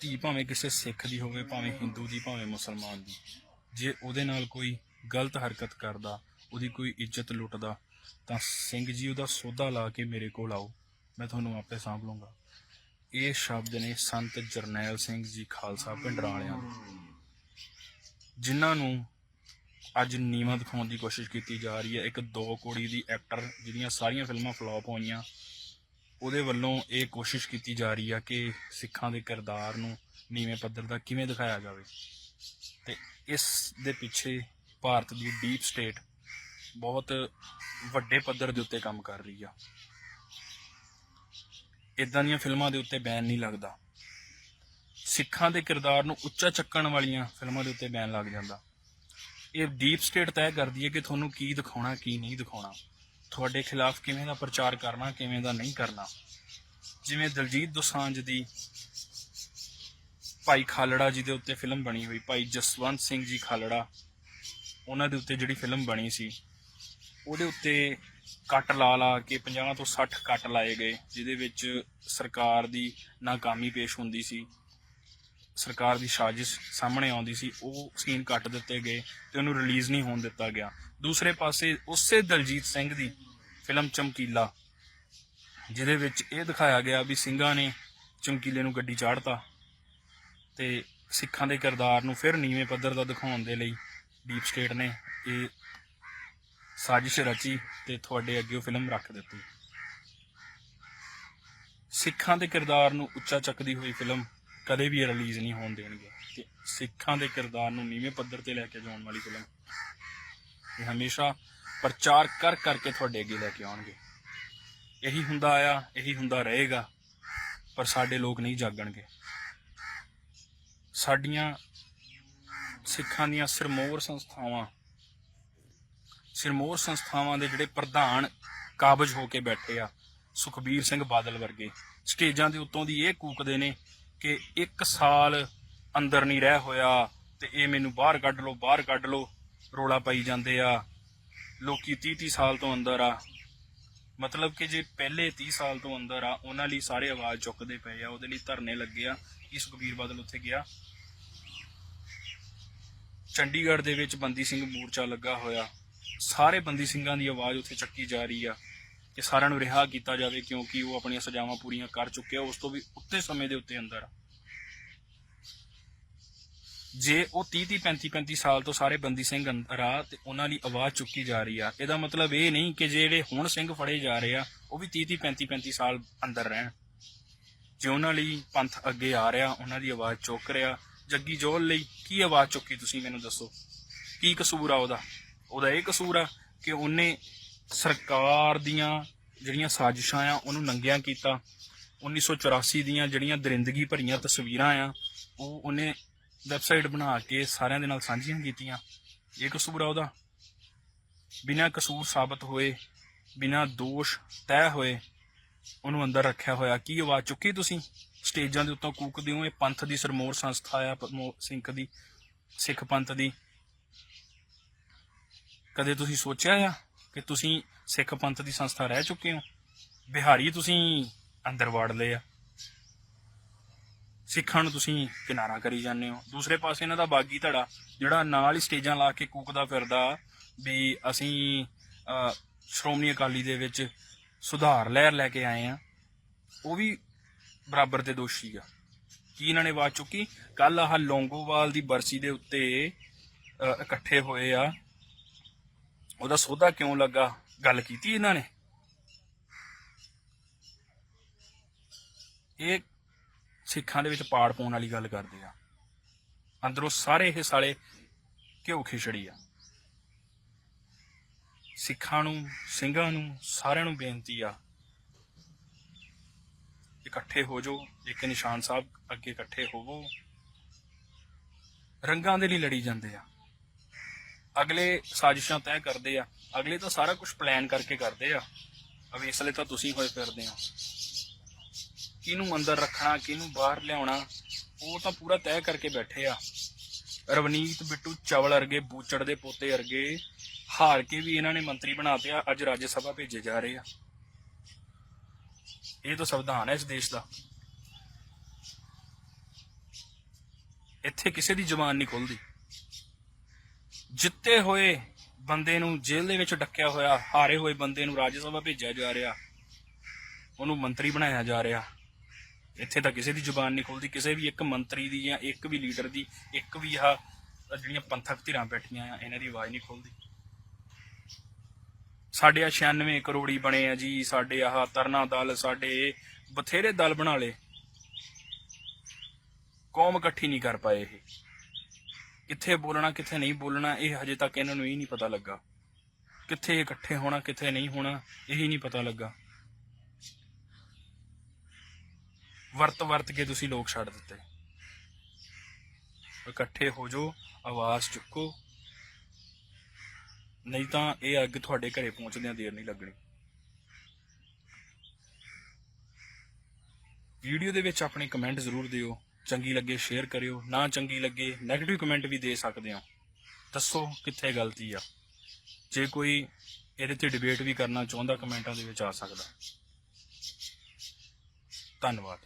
ਧੀ ਭਾਵੇਂ ਕਿਸੇ ਸਿੱਖ ਦੀ ਹੋਵੇ, ਭਾਵੇਂ ਹਿੰਦੂ ਦੀ, ਭਾਵੇਂ ਮੁਸਲਮਾਨ ਦੀ, ਜੇ ਉਹਦੇ ਨਾਲ ਕੋਈ ਗਲਤ ਹਰਕਤ ਕਰਦਾ, ਉਹਦੀ ਕੋਈ ਇੱਜ਼ਤ ਲੁੱਟਦਾ, ਤਾਂ ਸਿੰਘ ਜੀ ਉਹਦਾ ਸੋਧਾ ਲਾ ਕੇ ਮੇਰੇ ਕੋਲ ਆਓ, ਮੈਂ ਤੁਹਾਨੂੰ ਆਪੇ ਸਾਂਭ ਲਵਾਂਗਾ ਇਹ ਸ਼ਬਦ ਨੇ ਸੰਤ ਜਰਨੈਲ ਸਿੰਘ ਜੀ ਖਾਲਸਾ ਪਿੰਡ ਵਾਲਿਆਂ ਦੇ ਜਿਨ੍ਹਾਂ ਨੂੰ ਅੱਜ ਨੀਵਾਂ ਦਿਖਾਉਣ ਦੀ ਕੋਸ਼ਿਸ਼ ਕੀਤੀ ਜਾ ਰਹੀ ਹੈ। ਇੱਕ ਦੋ ਕੋੜੀ ਦੀ ਐਕਟਰ ਜਿਹਦੀਆਂ ਸਾਰੀਆਂ ਫਿਲਮਾਂ ਫਲॉप ਹੋਈਆਂ ਉਹਦੇ ਵੱਲੋਂ ਇਹ ਕੋਸ਼ਿਸ਼ ਕੀਤੀ ਜਾ ਰਹੀ ਆ ਕਿ ਸਿੱਖਾਂ ਦੇ ਕਿਰਦਾਰ ਨੂੰ ਨੀਵੇਂ ਪੱਧਰ ਦਾ ਕਿਵੇਂ ਦਿਖਾਇਆ ਜਾਵੇ। ਤੇ ਇਸ ਦੇ ਪਿੱਛੇ ਭਾਰਤ ਦੀ ਡੀਪ ਸਟੇਟ ਬਹੁਤ ਵੱਡੇ ਪੱਧਰ ਦੇ ਉੱਤੇ ਕੰਮ ਕਰ ਰਹੀ ਆ। ਇਦਾਂ ਦੀਆਂ ਫਿਲਮਾਂ ਦੇ ਉੱਤੇ ਬੈਨ ਨਹੀਂ ਲੱਗਦਾ। ਸਿੱਖਾਂ ਦੇ ਕਿਰਦਾਰ ਨੂੰ ਉੱਚਾ ਚੱਕਣ ਵਾਲੀਆਂ ਫਿਲਮਾਂ ਦੇ ਉੱਤੇ ਬੈਨ ਲੱਗ ਜਾਂਦਾ। ਇਹ ਡੀਪ ਸਟੇਟ ਤੈਅ ਕਰਦੀ ਹੈ ਕਿ ਤੁਹਾਨੂੰ ਕੀ ਦਿਖਾਉਣਾ, ਕੀ ਨਹੀਂ ਦਿਖਾਉਣਾ। ਤੁਹਾਡੇ ਖਿਲਾਫ ਕਿਵੇਂ ਦਾ ਪ੍ਰਚਾਰ ਕਰਨਾ, ਕਿਵੇਂ ਦਾ ਨਹੀਂ ਕਰਨਾ। ਜਿਵੇਂ ਦਲਜੀਤ ਦੋਸਾਂਝ ਦੀ ਭਾਈ ਖਾਲੜਾ ਜੀ ਦੇ ਉੱਤੇ ਫਿਲਮ ਬਣੀ ਹੋਈ, ਭਾਈ ਜਸਵੰਤ ਸਿੰਘ ਜੀ ਖਾਲੜਾ, ਉਹਨਾਂ ਦੇ ਉੱਤੇ ਜਿਹੜੀ ਫਿਲਮ ਬਣੀ ਸੀ, ਉਹਦੇ ਉੱਤੇ ਕੱਟ ਲਾ ਲਾ ਕੇ 50 ਤੋਂ 60 ਕੱਟ ਲਾਏ ਗਏ, ਜਿਹਦੇ ਵਿੱਚ ਸਰਕਾਰ ਦੀ ਨਾਕਾਮੀ ਪੇਸ਼ ਹੁੰਦੀ ਸੀ। ਸਰਕਾਰ ਦੀ ਸਾਜ਼ਿਸ਼ ਸਾਹਮਣੇ ਆਉਂਦੀ ਸੀ, ਉਹ ਸੀਨ ਕੱਟ ਦਿੱਤੇ ਗਏ ਤੇ ਉਹਨੂੰ ਰਿਲੀਜ਼ ਨਹੀਂ ਹੋਣ ਦਿੱਤਾ ਗਿਆ। ਦੂਸਰੇ ਪਾਸੇ ਉਸੇ ਦਲਜੀਤ ਸਿੰਘ ਦੀ ਫਿਲਮ ਚਮਕੀਲਾ, ਜਿਹਦੇ ਵਿੱਚ ਇਹ ਦਿਖਾਇਆ ਗਿਆ ਵੀ ਸਿੰਘਾਂ ਨੇ ਚਮਕੀਲੇ ਨੂੰ ਗੱਡੀ ਚਾੜਤਾ ਤੇ ਸਿੱਖਾਂ ਦੇ ਕਿਰਦਾਰ ਨੂੰ ਫਿਰ ਨੀਵੇਂ ਪੱਧਰ ਦਾ ਦਿਖਾਉਣ ਦੇ ਲਈ ਡੀਪ ਸਟੇਟ ਨੇ ਇਹ ਸਾਜ਼ਿਸ਼ ਰਚੀ ਤੇ ਤੁਹਾਡੇ ਅੱਗੇ ਉਹ ਫਿਲਮ ਰੱਖ ਦਿੱਤੀ। ਸਿੱਖਾਂ ਦੇ ਕਿਰਦਾਰ ਨੂੰ ਉੱਚਾ ਚੱਕਦੀ ਹੋਈ ਫਿਲਮ ਕਦੇ ਵੀ ਰਿਲੀਜ਼ ਨਹੀਂ ਹੋਣ ਦੇਣਗੇ। ਤੇ ਸਿੱਖਾਂ ਦੇ ਕਿਰਦਾਰ ਨੂੰ ਨੀਵੇਂ ਪੱਧਰ ਤੇ ਲੈ ਕੇ ਜਾਣ ਵਾਲੀ ਫਿਲਮ। ਇਹ ਹਮੇਸ਼ਾ ਪ੍ਰਚਾਰ ਕਰ ਕਰਕੇ ਤੁਹਾਡੇ ਅੱਗੇ ਲੈ ਕੇ ਆਉਣਗੇ। ਇਹੀ ਹੁੰਦਾ ਆਇਆ, ਇਹੀ ਹੁੰਦਾ ਰਹੇਗਾ, ਪਰ ਸਾਡੇ ਲੋਕ ਨਹੀਂ ਜਾਗਣਗੇ। ਸਾਡੀਆਂ ਸਿੱਖਾਂ ਦੀਆਂ ਸਿਰਮੌਰ ਸੰਸਥਾਵਾਂ ਸਿਰਮੌਰ ਸੰਸਥਾਵਾਂ ਦੇ ਜਿਹੜੇ ਪ੍ਰਧਾਨ ਕਾਬਜ ਹੋ ਕੇ ਬੈਠੇ ਆ, ਸੁਖਬੀਰ ਸਿੰਘ ਬਾਦਲ ਵਰਗੇ, ਸਟੇਜਾਂ ਦੇ ਉੱਤੋਂ ਦੀ ਇਹ ਕੂਕਦੇ ਨੇ ਕਿ ਇੱਕ ਸਾਲ ਅੰਦਰ ਨਹੀਂ ਰਹਿ ਹੋਇਆ ਤੇ ਇਹ ਮੈਨੂੰ ਬਾਹਰ ਕੱਢ ਲਓ, ਬਾਹਰ ਕੱਢ ਲਓ, ਰੋਲਾ ਪਾਈ ਜਾਂਦੇ ਆ। ਲੋਕੀ 30 30 ਸਾਲ ਤੋਂ ਅੰਦਰ ਆ। ਮਤਲਬ ਕਿ ਜੇ ਪਹਿਲੇ 30 ਸਾਲ ਤੋਂ ਅੰਦਰ ਆ, ਉਹਨਾਂ ਲਈ ਸਾਰੇ ਆਵਾਜ਼ ਚੁੱਕਦੇ ਪਏ ਆ, ਉਹਦੇ ਲਈ ਧਰਨੇ ਲੱਗੇ ਆ ਕਿ ਸੁਖਬੀਰ ਬਾਦਲ ਉੱਥੇ ਗਿਆ। ਚੰਡੀਗੜ੍ਹ ਦੇ ਵਿੱਚ ਬੰਦੀ ਸਿੰਘ ਮੋਰਚਾ ਲੱਗਾ ਹੋਇਆ। ਸਾਰੇ ਬੰਦੀ ਸਿੰਘਾਂ ਦੀ ਆਵਾਜ਼ ਉੱਥੇ ਚੱਕੀ ਜਾ ਰਹੀ ਆ। ਕਿ ਸਾਰਿਆਂ ਨੂੰ ਰਿਹਾ ਕੀਤਾ ਜਾਵੇ ਕਿਉਂਕਿ ਉਹ ਆਪਣੀਆਂ ਸਜ਼ਾਵਾਂ ਪੂਰੀਆਂ ਕਰ ਚੁੱਕੇ ਆ, ਉਸ ਤੋਂ ਵੀ ਉੱਤੇ ਸਮੇਂ ਦੇ ਉੱਤੇ ਅੰਦਰ। ਜੇ ਉਹ 30 30 35 35 ਸਾਲ ਤੋਂ ਸਾਰੇ ਬੰਦੀ ਸਿੰਘ ਅੰਦਰ ਤੇ ਉਹਨਾਂ ਦੀ ਆਵਾਜ਼ ਚੁੱਕੀ ਜਾ ਰਹੀ ਆ, ਇਹਦਾ ਮਤਲਬ ਇਹ ਨਹੀਂ ਕਿ ਜਿਹੜੇ ਹੁਣ ਸਿੰਘ ਫੜੇ ਜਾ ਰਹੇ ਆ, ਉਹ ਵੀ 30 30 35 35 ਸਾਲ ਅੰਦਰ ਰਹਿਣ। ਜੇ ਉਹਨਾਂ ਲਈ ਪੰਥ ਅੱਗੇ ਆ ਰਿਹਾ, ਉਹਨਾਂ ਦੀ ਆਵਾਜ਼ ਚੁੱਕ ਰਿਹਾ, ਜੱਗੀ ਜੋਲ ਲਈ ਕੀ ਆਵਾਜ਼ ਚੁੱਕੀ ਤੁਸੀਂ ਮੈਨੂੰ ਦੱਸੋ? ਕੀ ਕਸੂਰ ਆ ਉਹਦਾ? ਉਹਦਾ ਇਹ ਕਸੂਰ ਆ ਕਿ ਉਹਨੇ ਸਰਕਾਰ ਦੀਆਂ ਜਿਹੜੀਆਂ ਸਾਜ਼ਿਸ਼ਾਂ ਆ, ਉਹਨੂੰ ਨੰਗਿਆਂ ਕੀਤਾ। 1984 ਦੀਆਂ ਜਿਹੜੀਆਂ ਦਰਿੰਦਗੀ ਭਰੀਆਂ ਤਸਵੀਰਾਂ ਆ, ਉਹ ਉਹਨੇ ਵੈਬਸਾਈਟ ਬਣਾ ਕੇ ਸਾਰਿਆਂ ਦੇ ਨਾਲ ਸਾਂਝੀਆਂ ਕੀਤੀਆਂ। ਇਹ ਕਸੂਰ ਆ ਉਹਦਾ। ਬਿਨਾਂ ਕਸੂਰ ਸਾਬਤ ਹੋਏ, ਬਿਨਾਂ ਦੋਸ਼ ਤੈਅ ਹੋਏ ਉਹਨੂੰ ਅੰਦਰ ਰੱਖਿਆ ਹੋਇਆ। ਕੀ ਆਵਾਜ਼ ਚੁੱਕੀ ਤੁਸੀਂ? ਸਟੇਜਾਂ ਦੇ ਉੱਤੋਂ ਕੂਕਦੇ ਹੋ ਇਹ ਪੰਥ ਦੀ ਸਰਮੋਰ ਸੰਸਥਾ ਆ ਸਿੰਘ ਦੀ, ਸਿੱਖ ਪੰਥ ਦੀ। ਕਦੇ ਤੁਸੀਂ ਸੋਚਿਆ ਆ ਕਿ ਤੁਸੀਂ ਸਿੱਖ ਪੰਥ ਦੀ ਸੰਸਥਾ ਰਹਿ ਚੁੱਕੇ ਹੋ? ਬਿਹਾਰੀ ਤੁਸੀਂ ਅੰਦਰ ਵਾੜ ਲਏ ਆ। ਸਿੱਖਾਂ ਨੂੰ ਤੁਸੀਂ ਕਿਨਾਰਾ ਕਰੀ ਜਾਂਦੇ ਹੋ। ਦੂਸਰੇ ਪਾਸੇ ਇਹਨਾਂ ਦਾ ਬਾਗੀ ਧੜਾ, ਜਿਹੜਾ ਨਾਲ ਹੀ ਸਟੇਜਾਂ ਲਾ ਕੇ ਕੂਕਦਾ ਫਿਰਦਾ ਵੀ ਅਸੀਂ ਸ਼੍ਰੋਮਣੀ ਅਕਾਲੀ ਦੇ ਵਿੱਚ ਸੁਧਾਰ ਲਹਿਰ ਲੈ ਕੇ ਆਏ ਆ। ਉਹ ਵੀ ਬਰਾਬਰ ਦੇ ਦੋਸ਼ੀ ਆ। ਕੀ ਇਹਨਾਂ ਨੇ ਆਵਾਜ਼ ਚੁੱਕੀ? ਕੱਲ ਆਹ ਲੌਂਗੋਵਾਲ ਦੀ ਬਰਸੀ ਦੇ ਉੱਤੇ ਇਕੱਠੇ ਹੋਏ ਆ। ਉਹਦਾ ਸੌਦਾ ਕਿਉਂ ਲੱਗਾ? ਗੱਲ ਕੀਤੀ ਇਹਨਾਂ ਨੇ? ਇਹ ਸਿੱਖਾਂ ਦੇ ਵਿੱਚ ਪਾੜ ਪਾਉਣ ਵਾਲੀ ਗੱਲ ਕਰਦੇ ਆ। ਅੰਦਰੋਂ ਸਾਰੇ ਇਹ ਸਾਲੇ ਘਿਓ ਖਿਛੜੀ ਆ। ਸਿੱਖਾਂ ਨੂੰ, ਸਿੰਘਾਂ ਨੂੰ, ਸਾਰਿਆਂ ਨੂੰ ਬੇਨਤੀ ਆ, ਇਕੱਠੇ ਹੋ ਜਾਓ, ਇੱਕ ਨਿਸ਼ਾਨ ਸਾਹਿਬ ਅੱਗੇ ਇਕੱਠੇ ਹੋਵੋ। ਰੰਗਾਂ ਦੇ ਲਈ ਲੜੀ ਜਾਂਦੇ ਆ। ਅਗਲੇ ਸਾਜ਼ਿਸ਼ਾਂ ਤੈਅ ਕਰਦੇ ਆ, ਅਗਲੇ ਤਾਂ ਸਾਰਾ ਕੁਝ ਪਲਾਨ ਕਰਕੇ ਕਰਦੇ ਆ। ਅਵੇ ਇਸ ਲਈ ਤਾਂ ਤੁਸੀਂ ਹੋਏ ਫਿਰਦੇ ਹੋ। ਕਿਹਨੂੰ ਅੰਦਰ ਰੱਖਣਾ, ਕਿਹਨੂੰ ਬਾਹਰ ਲਿਆਉਣਾ, ਉਹ ਤਾਂ ਪੂਰਾ ਤੈਅ ਕਰਕੇ ਬੈਠੇ ਆ। ਰਵਨੀਤ ਬਿੱਟੂ ਚਵਲ ਅਰਗੇ ਬੂਚੜ ਦੇ ਪੋਤੇ ਅਰਗੇ ਹਾਰ ਕੇ ਵੀ ਇਹਨਾਂ ਨੇ ਮੰਤਰੀ ਬਣਾਤੇ ਆ, ਅੱਜ ਰਾਜ ਸਭਾ ਭੇਜੇ ਜਾ ਰਹੇ ਆ। ਇਹ ਤਾਂ ਸੰਵਿਧਾਨ ਹੈ ਇਸ ਦੇਸ਼ ਦਾ। ਇੱਥੇ ਕਿਸੇ ਦੀ ਜ਼ੁਬਾਨ ਨਹੀਂ ਖੁੱਲਦੀ। ਜਿੱਤੇ ਹੋਏ ਬੰਦੇ ਨੂੰ ਜੇਲ੍ਹ ਦੇ ਵਿੱਚ ਡੱਕਿਆ ਹੋਇਆ, ਹਾਰੇ ਹੋਏ ਬੰਦੇ ਨੂੰ ਰਾਜ ਸਭਾ ਭੇਜਿਆ ਜਾ ਰਿਹਾ, ਉਹਨੂੰ ਮੰਤਰੀ ਬਣਾਇਆ ਜਾ ਰਿਹਾ। ਇੱਥੇ ਤਾਂ ਕਿਸੇ ਦੀ ਜ਼ੁਬਾਨ ਨਹੀਂ ਖੁੱਲਦੀ, ਕਿਸੇ ਵੀ ਇੱਕ ਮੰਤਰੀ ਦੀ ਜਾਂ ਇੱਕ ਵੀ ਲੀਡਰ ਦੀ, ਇੱਕ ਵੀ ਆਹ ਜਿਹੜੀਆਂ ਪੰਥਕ ਧਿਰਾਂ ਬੈਠੀਆਂ ਆ, ਇਹਨਾਂ ਦੀ ਆਵਾਜ਼ ਨਹੀਂ ਖੁੱਲਦੀ। ਸਾਡੇ ਆ 96 ਕਰੋੜੀ ਬਣੇ ਆ ਜੀ, ਸਾਡੇ ਆਹ ਤਰਨਾ ਦਲ, ਸਾਡੇ ਬਥੇਰੇ ਦਲ ਬਣਾ ਲਏ। ਕੌਮ ਇਕੱਠੀ ਨਹੀਂ ਕਰ ਪਾਏ ਇਹ। ਕਿੱਥੇ ਬੋਲਣਾ, ਕਿੱਥੇ ਨਹੀਂ ਬੋਲਣਾ, ਇਹ ਹਜੇ ਤੱਕ ਇਹਨਾਂ ਨੂੰ ਇਹ ਨਹੀਂ ਪਤਾ ਲੱਗਾ। ਕਿੱਥੇ ਇਕੱਠੇ ਹੋਣਾ, ਕਿੱਥੇ ਨਹੀਂ ਹੋਣਾ, ਇਹ ਹੀ ਨਹੀਂ ਪਤਾ ਲੱਗਾ। ਵਰਤ ਵਰਤ ਕੇ ਤੁਸੀਂ ਲੋਕ ਛੱਡ ਦਿੱਤੇ। ਇਕੱਠੇ ਹੋ ਜਾਓ, ਆਵਾਜ਼ ਚੁੱਕੋ। ਨਹੀਂ ਤਾਂ ਇਹ ਅੱਗ ਤੁਹਾਡੇ ਘਰੇ ਪਹੁੰਚਦਿਆਂ ਦੇਰ ਨਹੀਂ ਲੱਗਣੀ। ਵੀਡੀਓ ਦੇ ਵਿੱਚ ਆਪਣੇ ਕਮੈਂਟ ਜ਼ਰੂਰ ਦਿਓ। ਚੰਗੀ ਲੱਗੇ ਸ਼ੇਅਰ ਕਰਿਓ, ਨਾ ਚੰਗੀ ਲੱਗੇ 네ਗੇਟਿਵ ਕਮੈਂਟ ਵੀ ਦੇ ਸਕਦੇ ਹੋ। ਦੱਸੋ ਕਿੱਥੇ ਗਲਤੀ ਆ। ਜੇ ਕੋਈ ਇਹਦੇ ਤੇ ਡਿਬੇਟ ਵੀ ਕਰਨਾ ਚਾਹੁੰਦਾ, ਕਮੈਂਟਾਂ ਦੇ ਵਿੱਚ ਆ ਸਕਦਾ। ਧੰਨਵਾਦ।